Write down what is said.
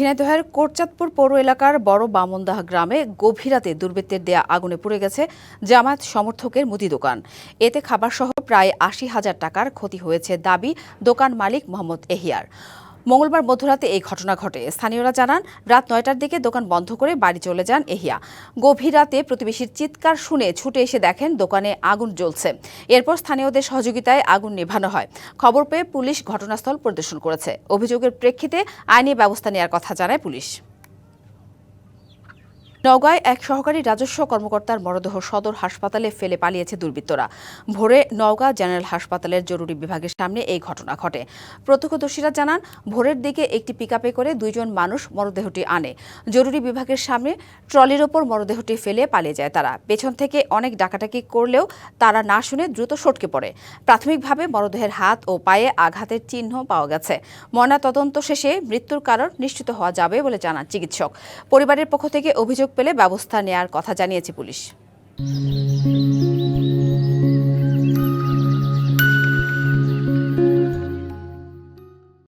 ঝিনাইদহের কোটচাঁদপুর পৌর এলাকার বড় বামনদাহ গ্রামে গভীরাতে দুর্বৃত্তের দেয়া আগুনে পুড়ে গেছে জামায়াত সমর্থকের মুদি দোকান। এতে খাবারসহ প্রায় আশি হাজার টাকার ক্ষতি হয়েছে দাবি দোকান মালিক মোহাম্মদ এহিয়ার। মঙ্গলবার মধ্যরাতে এই ঘটনা ঘটে। স্থানীয়রা জানান, রাত নয়টার দিকে দোকান বন্ধ করে বাড়ি চলে যান এহিয়া। গভীর রাতে প্রতিবেশীর চিৎকার শুনে ছুটে এসে দেখেন দোকানে আগুন জ্বলছে। এরপর স্থানীয়দের সহযোগিতায় আগুন নেভানো হয়। খবর পেয়ে পুলিশ ঘটনাস্থল পরিদর্শন করেছে। অভিযোগের প্রেক্ষিতে আইনি ব্যবস্থা নেওয়ার কথা জানায় পুলিশ। নওগাঁয় এক সহকারী রাজস্ব কর্মকর্তার মরদেহ সদর হাসপাতালে ফেলে পালিয়েছে দুর্বৃত্তরা। ভোরে নওগাঁ জেনারেল হাসপাতালের জরুরি বিভাগের সামনে এই ঘটনা ঘটে। প্রত্যক্ষদর্শীরা জানান, ভোরের দিকে একটি পিকআপে করে দুইজন মানুষ মরদেহটি আনে। জরুরি বিভাগের সামনে ট্রলির ওপর মরদেহটি ফেলে পালিয়ে যায় তারা। পেছন থেকে অনেক ডাকাটাকি করলেও তারা না শুনে দ্রুত সটকে পড়ে। প্রাথমিকভাবে মরদেহের হাত ও পায়ে আঘাতের চিহ্ন পাওয়া গেছে। ময়নাতদন্ত শেষে মৃত্যুর কারণ নিশ্চিত হওয়া যাবে বলে জানান চিকিৎসক। পরিবারের পক্ষ থেকে অভিযোগ পেলে ব্যবস্থা নেয়ার কথা জানিয়েছে পুলিশ।